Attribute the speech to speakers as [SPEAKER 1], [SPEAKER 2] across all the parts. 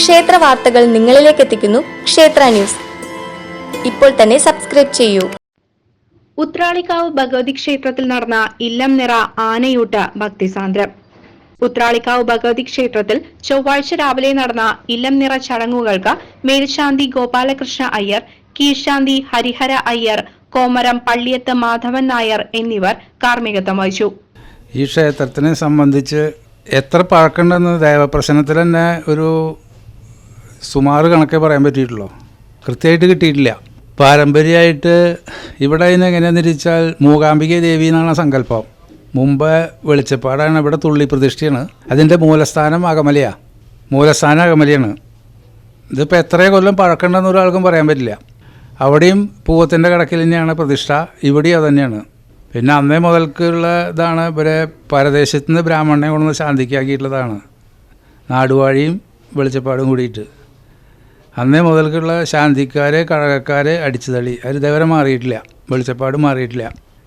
[SPEAKER 1] ക്ഷേത്ര വാർത്തകൾ നിങ്ങളിലേക്ക് എത്തിക്കുന്നു ക്ഷേത്ര ന്യൂസ്. ഇപ്പോൾ തന്നെ സബ്സ്ക്രൈബ് ചെയ്യൂ.
[SPEAKER 2] ഉത്രാളിക്കാവ് ഭഗവതി ക്ഷേത്രത്തിൽ നടന്ന ഇല്ലം നിറ ആനയൂട്ട ഭക്തിസാന്ദ്രം. ഉത്രാളിക്കാവ് ഭഗവതി ക്ഷേത്രത്തിൽ ചൊവ്വാഴ്ച രാവിലെ നടന്ന ഇല്ലം നിറ ചടങ്ങുകൾക്ക് മേൽശാന്തി ഗോപാലകൃഷ്ണ അയ്യർ കീഴ്ശാന്തി ഹരിഹര അയ്യർ കോമരം പള്ളിയത്ത് മാധവൻ നായർ എന്നിവർ കാർമ്മികത്വം വഹിച്ചു.
[SPEAKER 3] ഈ ക്ഷേത്രത്തിനെ സംബന്ധിച്ച് എത്ര പഴക്കമുണ്ടെന്ന് ദേവപ്രശ്നത്തിൽ തന്നെ ഒരു സുമാറ് കണക്കേ പറയാൻ പറ്റിയിട്ടുള്ളൂ. കൃത്യമായിട്ട് കിട്ടിയിട്ടില്ല. പാരമ്പര്യമായിട്ട് ഇവിടെ നിന്ന് എങ്ങനെയാണെന്ന് ചോദിച്ചാൽ മൂകാംബിക ദേവി എന്നാണ് സങ്കല്പം. മുമ്പ് വെളിച്ചപ്പാടാണ് ഇവിടെ തുള്ളി പ്രതിഷ്ഠയാണ്. അതിന്റെ മൂലസ്ഥാനം അകമലയാണ് മൂലസ്ഥാനം അകമലയാണ്. ഇതിപ്പോൾ എത്ര കൊല്ലം പഴക്കണ്ടെന്ന് ഒരാൾക്കും പറയാൻ പറ്റില്ല. അവിടെയും പൂവത്തിന്റെ കടക്കിൽ തന്നെയാണ് പ്രതിഷ്ഠ. ഇവിടെയും അതുതന്നെയാണ് പിന്നെ അന്നേ മുതൽക്കുള്ള ഇതാണ് ഇവരെ പരദേശത്ത് നിന്ന് ബ്രാഹ്മണനെ കൊണ്ടുവന്ന് ശാന്തിക്കാക്കിയിട്ടുള്ളതാണ്. നാടുവാഴിയും വെളിച്ചപ്പാടും കൂടിയിട്ട്. അന്നേ മുതൽക്കുള്ള ശാന്തിക്കാരെ കഴകക്കാരെ അടിച്ചു തള്ളി. അവർ ഇതേവരെ മാറിയിട്ടില്ല. വെളിച്ചപ്പാട് മാറിയിട്ടില്ല.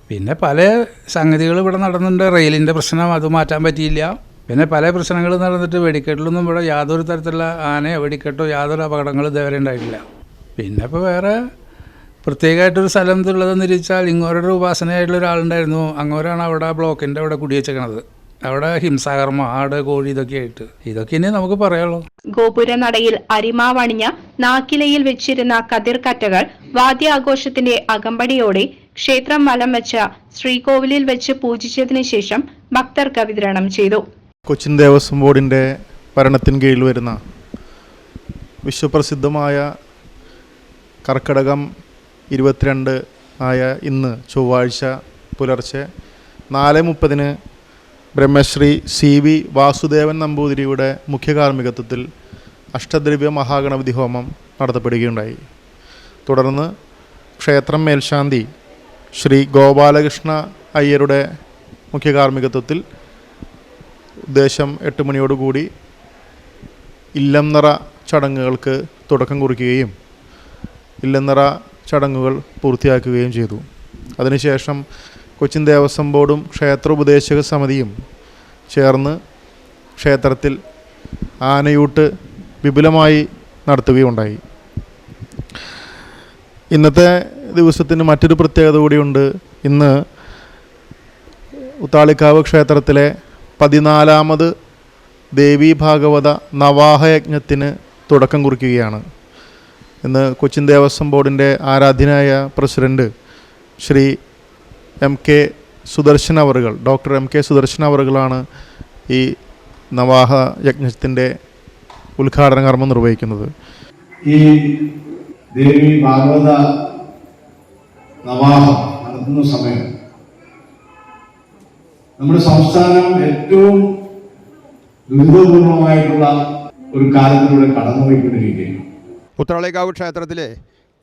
[SPEAKER 3] പിന്നെ പല സംഗതികൾ ഇവിടെ നടന്നിട്ടുണ്ട്. റെയിലിന്റെ പ്രശ്നം അത് മാറ്റാൻ പറ്റിയില്ല. പിന്നെ പല പ്രശ്നങ്ങൾ നടന്നിട്ട് വെടിക്കെട്ടിലൊന്നും ഇവിടെ യാതൊരു തരത്തിലുള്ള ആനയോ വെടിക്കെട്ടോ യാതൊരു അപകടങ്ങളും ഇതേവരെ ഉണ്ടായിട്ടില്ല. പിന്നെ ഇപ്പോൾ വേറെ പ്രത്യേകമായിട്ടൊരു സ്ഥലം എന്നുള്ളതെന്ന് ചോദിച്ചാൽ ഇങ്ങോരുടെ ഉപാസനയായിട്ടുള്ള ഒരാളുണ്ടായിരുന്നു. അങ്ങോരാണ് അവിടെ ബ്ലോക്കിന്റെ അവിടെ കുടിവെച്ചേക്കണത്. അവിടെ ഹിംസാകർമ്മ ആട് കോഴി ഇതൊക്കെ ആയിട്ട്. ഇതൊക്കെ ഇനി നമുക്ക് പറയാനുള്ളൂ
[SPEAKER 2] ഗോപുര നടയിൽ അരിമാവണിഞ്ഞ നാക്കിലയിൽ വെച്ചിരുന്ന കതിർക്കറ്റകൾ വാദ്യാഘോഷത്തിന്റെ അകമ്പടിയോടെ ക്ഷേത്രം വലം വെച്ച ശ്രീകോവിലിൽ വെച്ച് പൂജിച്ചതിനു ശേഷം ഭക്തർക്ക് വിതരണം ചെയ്തു.
[SPEAKER 4] കൊച്ചിൻ ദേവസ്വം ബോർഡിന്റെ ഭരണത്തിന് കീഴിൽ വരുന്ന വിശ്വപ്രസിദ്ധമായ കർക്കടകം ഇരുപത്തിരണ്ട് ആയ ഇന്ന് ചൊവ്വാഴ്ച പുലർച്ചെ നാല് മുപ്പതിന് ബ്രഹ്മശ്രീ സി വി വാസുദേവൻ നമ്പൂതിരിയുടെ മുഖ്യ കാർമ്മികത്വത്തിൽ അഷ്ടദ്രവ്യ മഹാഗണപതി ഹോമം നടത്തപ്പെടുകയുണ്ടായി. തുടർന്ന് ക്ഷേത്രം മേൽശാന്തി ശ്രീ ഗോപാലകൃഷ്ണ അയ്യരുടെ മുഖ്യ കാർമ്മികത്വത്തിൽ ഉദ്ദേശം എട്ട് മണിയോടുകൂടി ഇല്ലം നിറ ചടങ്ങുകൾക്ക് തുടക്കം കുറിക്കുകയും ഇല്ലം നിറ ചടങ്ങുകൾ പൂർത്തിയാക്കുകയും ചെയ്തു. അതിനുശേഷം കൊച്ചിൻ ദേവസ്വം ബോർഡും ക്ഷേത്ര ഉപദേശക സമിതിയും ചേർന്ന് ക്ഷേത്രത്തിൽ ആനയൂട്ട് വിപുലമായി നടത്തുകയുണ്ടായി. ഇന്നത്തെ ദിവസത്തിന് മറ്റൊരു പ്രത്യേകത കൂടിയുണ്ട്. ഇന്ന് ഉത്താളിക്കാവ് ക്ഷേത്രത്തിലെ പതിനാലാമത് ദേവീ ഭാഗവത നവാഹയജ്ഞത്തിന് തുടക്കം കുറിക്കുകയാണ്. ഇന്ന് കൊച്ചിൻ ദേവസ്വം ബോർഡിന്റെ ആരാധ്യനായ president Shri M K Sudarshan അവറുകൾ ഡോക്ടർ എം കെ സുദർശൻ അവറുകളാണ് ഈ നവാഹ യജ്ഞത്തിന്റെ ഉദ്ഘാടന കർമ്മം നിർവഹിക്കുന്നത്.
[SPEAKER 5] ഈ ദേവി ഭാഗവത നവാഹം നടത്തുന്ന സമയം നമ്മുടെ സംസ്ഥാനം ഏറ്റവും ദുരിതപൂർണമായിട്ടുള്ള ഒരു കാലത്തിലൂടെ കടന്നുപോയിക്കൊണ്ടിരിക്കുകയാണ്.
[SPEAKER 6] ഉത്രാളികാവ് ക്ഷേത്രത്തിലെ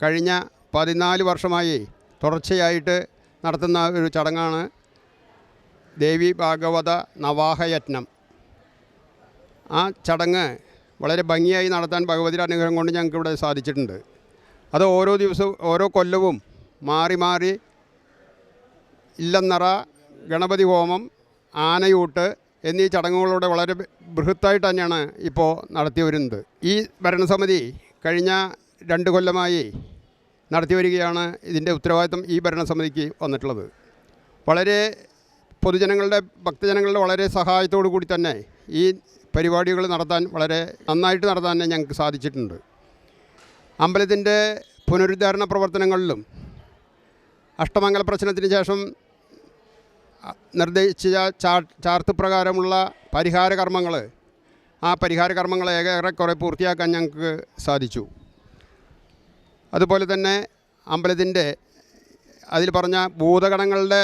[SPEAKER 6] കഴിഞ്ഞ പതിനാല് വർഷമായി തുടർച്ചയായിട്ട് നടത്തുന്ന ഒരു ചടങ്ങാണ് ദേവി ഭാഗവത നവാഹയജ്ഞം. ആ ചടങ്ങ് വളരെ ഭംഗിയായി നടത്താൻ ഭഗവതിയുടെ അനുഗ്രഹം കൊണ്ട് ഞങ്ങൾക്ക് ഇവിടെ സാധിച്ചിട്ടുണ്ട്. അത് ഓരോ ദിവസവും ഓരോ കൊല്ലവും മാറി മാറി ഇല്ലന്നറ ഗണപതി ഹോമം ആനയൂട്ട് എന്നീ ചടങ്ങുകളോടെ വളരെ ബൃഹത്തായിട്ട് തന്നെയാണ് ഇപ്പോൾ നടത്തി വരുന്നത്. ഈ ഭരണസമിതി കഴിഞ്ഞ രണ്ട് കൊല്ലമായി നടത്തി വരികയാണ് ഇതിന്റെ ഉത്തരവാദിത്തം ഈ ഭരണസമിതിക്ക് വന്നിട്ടുള്ളത്. വളരെ പൊതുജനങ്ങളുടെ ഭക്തജനങ്ങളുടെ വളരെ സഹായത്തോടു കൂടി തന്നെ ഈ പരിപാടികൾ നടത്താൻ വളരെ നന്നായിട്ട് നടത്താൻ ഞങ്ങൾക്ക് സാധിച്ചിട്ടുണ്ട്. അമ്പലത്തിന്റെ പുനരുദ്ധാരണ പ്രവർത്തനങ്ങളിലും അഷ്ടമംഗല പ്രശ്നത്തിന് ശേഷം നിർദ്ദേശിച്ച ചാർത്ത് പ്രകാരമുള്ള പരിഹാര കർമ്മങ്ങൾ ആ പരിഹാര കർമ്മങ്ങൾ ഏറെക്കുറെ പൂർത്തിയാക്കാൻ ഞങ്ങൾക്ക് സാധിച്ചു. അതുപോലെ തന്നെ അമ്പലത്തിന്റെ അതിൽ പറഞ്ഞ ഭൂതഗണങ്ങളുടെ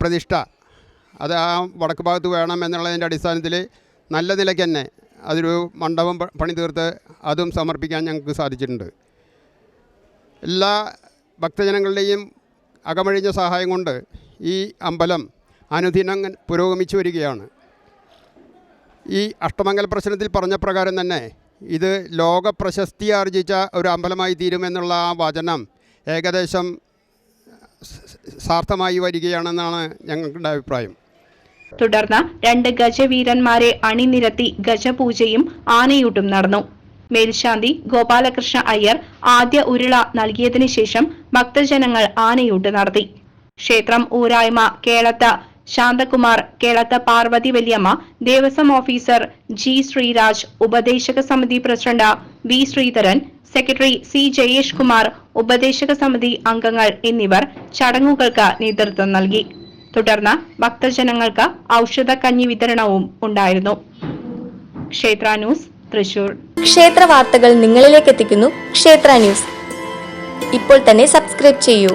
[SPEAKER 6] പ്രതിഷ്ഠ അത് ആ വടക്ക് ഭാഗത്ത് വേണം എന്നുള്ളതിന്റെ അടിസ്ഥാനത്തിൽ നല്ല നിലയ്ക്ക് തന്നെ അതൊരു മണ്ഡപം പണി തീർത്ത് അതും സമർപ്പിക്കാൻ ഞങ്ങൾക്ക് സാധിച്ചിട്ടുണ്ട്. എല്ലാ ഭക്തജനങ്ങളുടെയും അകമഴിഞ്ഞ സഹായം കൊണ്ട് ഈ അമ്പലം അനുദിനം പുരോഗമിച്ചു വരികയാണ്. ഈ അഷ്ടമംഗല പ്രശ്നത്തിൽ പറഞ്ഞ പ്രകാരം തന്നെ ഇത് ലോക പ്രശസ്തി ആർജിച്ച ഒരു അമ്പലമായി തീരുമെന്നുള്ള ആ വചനം ഏകദേശം സാർത്ഥമായി വരികയാണെന്നാണ് ഞങ്ങളുടെ അഭിപ്രായം.
[SPEAKER 2] തുടർന്ന് രണ്ട് ഗജവീരന്മാരെ അണിനിരത്തി ഗജപൂജയും ആനയൂട്ടും നടന്നു. മേൽശാന്തി ഗോപാലകൃഷ്ണ അയ്യർ ആദ്യ ഉരുള നൽകിയതിനു ശേഷം ഭക്തജനങ്ങൾ ആനയൂട്ട് നടത്തി. ക്ഷേത്രം ഊരായ്മ കേളത്ത ശാന്തകുമാർ കേളത്ത പാർവതി വലിയമ്മ ദേവസ്വം ഓഫീസർ ജി ശ്രീരാജ് ഉപദേശക സമിതി president V Sreedharan secretary C Jayesh Kumar ഉപദേശക സമിതി അംഗങ്ങൾ എന്നിവർ ചടങ്ങുകൾക്ക് നേതൃത്വം നൽകി. തുടർന്ന് ഭക്തജനങ്ങൾക്ക് ഔഷധ കഞ്ഞി വിതരണവും ഉണ്ടായിരുന്നു. ക്ഷേത്ര ന്യൂസ് തൃശൂർ.
[SPEAKER 1] ക്ഷേത്ര വാർത്തകൾ നിങ്ങളിലേക്ക് എത്തിക്കുന്നു. ക്ഷേത്ര ന്യൂസ്. ഇപ്പോൾ തന്നെ സബ്സ്ക്രൈബ് ചെയ്യൂ.